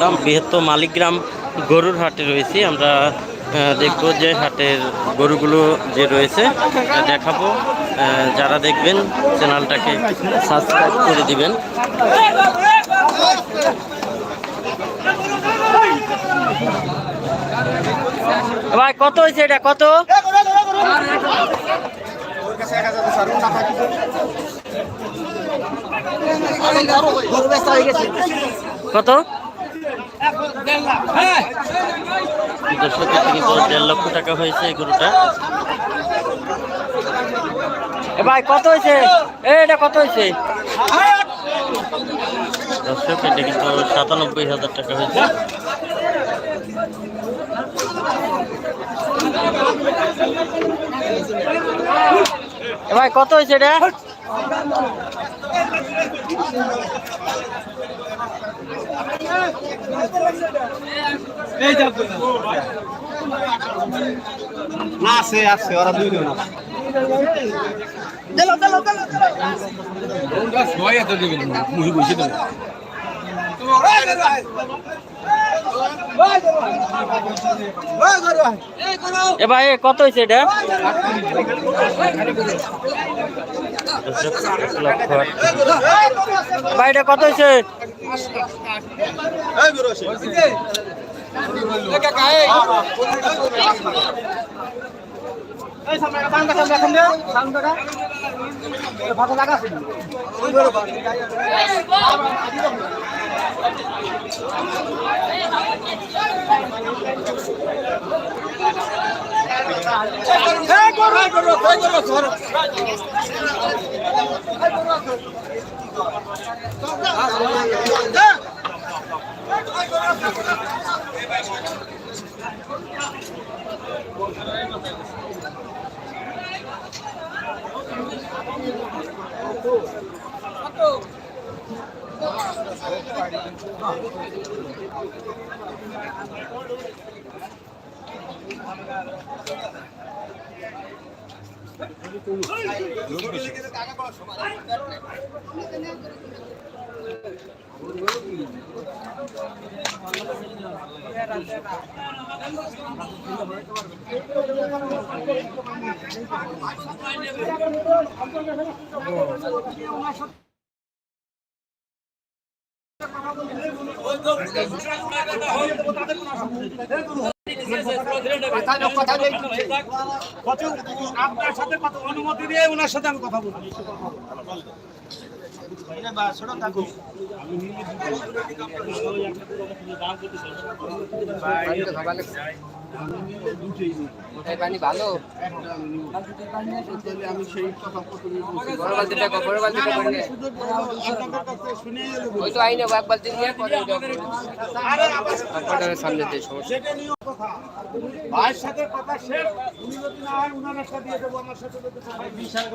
এলাম বৃহত্তর মালিকগ্রাম গরুর হাটে রয়েছি, আমরা দেখব যে হাটের গরুগুলো যে রয়েছে দেখাবো। যারা দেখবেন, চ্যানেলটাকে সাবস্ক্রাইব করে দিবেন। ভাই, কত হয়েছে এটা? কত? কত? দর্শক এটা কিন্তু দেড় লক্ষ টাকা হয়েছে এই গরুটা। এ ভাই কত হয়েছে? এটা কত হয়েছে? দর্শক এটা কিন্তু সাতানব্বই হাজার টাকা হয়েছে। এ ভাই কত হয়েছে এটা? না আছে আছে। ওরা দুই জন আছে এ ভাই এ কত হয়েছে এটা দর্শক, এক লক্ষ আট। ভাই এটা কত হয়েছে আমার সব আপনার সাথে অনুমতি দিয়ে ওনার সাথে আমি কথা বলব। পানি ভালো। ওই তো আইনে এক বালতি সামনে। বিশাল